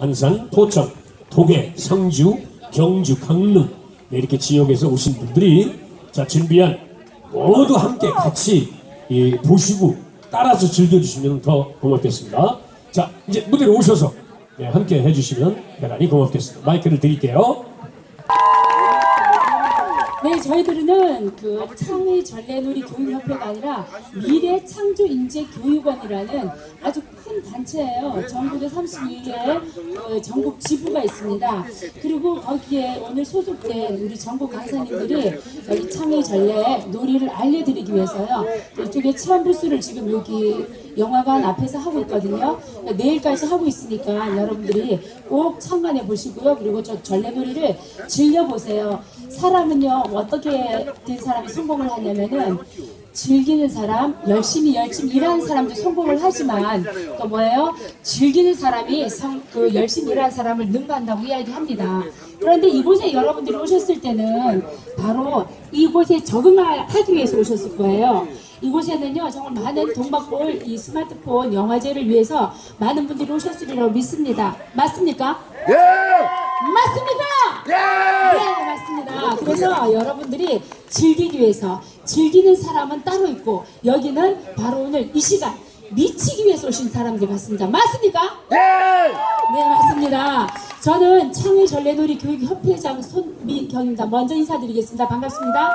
안산, 포천, 도계, 상주, 경주, 강릉 네, 이렇게 지역에서 오신 분들이 자 준비한 모두 함께 같이 예, 보시고 따라서 즐겨주시면 더 고맙겠습니다. 자 이제 무대로 오셔서 네, 함께 해주시면 대단히 고맙겠습니다. 마이크를 드릴게요. 네, 저희들은 그 창의 전래놀이 교육협회가 아니라 미래 창조 인재 교육원이라는 아주 큰 단체예요. 전국에 31개 그 전국 지부가 있습니다. 그리고 거기에 오늘 소속된 우리 전국 강사님들이 여기 창의 전래 놀이를 알려드리기 위해서요. 이쪽에 체험 부스를 지금 여기 영화관 앞에서 하고 있거든요. 내일까지 하고 있으니까 여러분들이 꼭 참관해 보시고요. 그리고 저 전래놀이를 즐겨보세요. 사람은요, 어떻게 된 사람이 성공을 하냐면은 즐기는 사람, 열심히 열심히 일하는 사람도 성공을 하지만 또 뭐예요? 즐기는 사람이 성, 그 열심히 일하는 사람을 능가한다고 이야기합니다. 그런데 이곳에 여러분들이 오셨을 때는 바로 이곳에 적응하기 위해서 오셨을 거예요. 이곳에는요 정말 많은 동방골 이 스마트폰 영화제를 위해서 많은 분들이 오셨으리라고 믿습니다. 맞습니까? 예! 맞습니까? 예! 네, 맞습니다. 그래서 여러분들이 즐기기 위해서 즐기는 사람은 따로 있고 여기는 바로 오늘 이 시간 미치기 위해서 오신 사람들 같습니다. 맞습니까? 예! 네, 맞습니다. 저는 창의 전래놀이 교육협회장 손민경입니다. 먼저 인사드리겠습니다. 반갑습니다.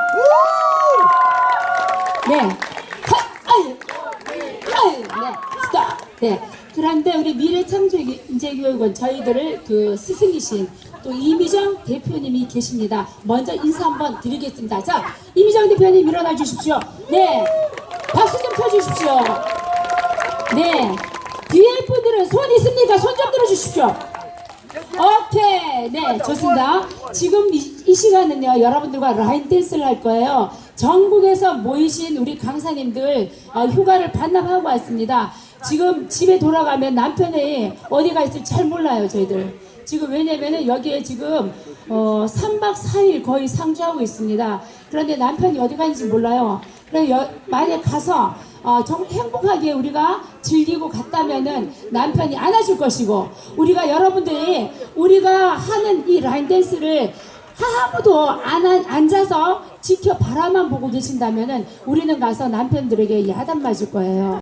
네. 헛! 아유! 아유! 네. 네. 그런데 우리 미래창조인재교육원 저희들을 그 스승이신 또 이미정 대표님이 계십니다. 먼저 인사 한번 드리겠습니다. 자, 이미정 대표님 일어나 주십시오. 네. 박수 좀 쳐주십시오. 네. 뒤에 분들은 손 있습니까? 손 좀 들어주십시오. 오케이. 네, 좋습니다. 지금 이, 이 시간은요, 여러분들과 라인 댄스를 할 거예요. 전국에서 모이신 우리 강사님들 어, 휴가를 반납하고 왔습니다. 지금 집에 돌아가면 남편이 어디가 있을지 잘 몰라요, 저희들. 지금 왜냐면은 여기에 지금 어, 3박 4일 거의 상주하고 있습니다. 그런데 남편이 어디 가는지 몰라요. 그래서 여- 만약 가서 어, 정말 행복하게 우리가 즐기고 갔다면은 남편이 안아줄 것이고 우리가 여러분들이 우리가 하는 이 라인 댄스를 아무도 안 안- 앉아서 지켜 바라만 보고 계신다면은 우리는 가서 남편들에게 야단 맞을 거예요.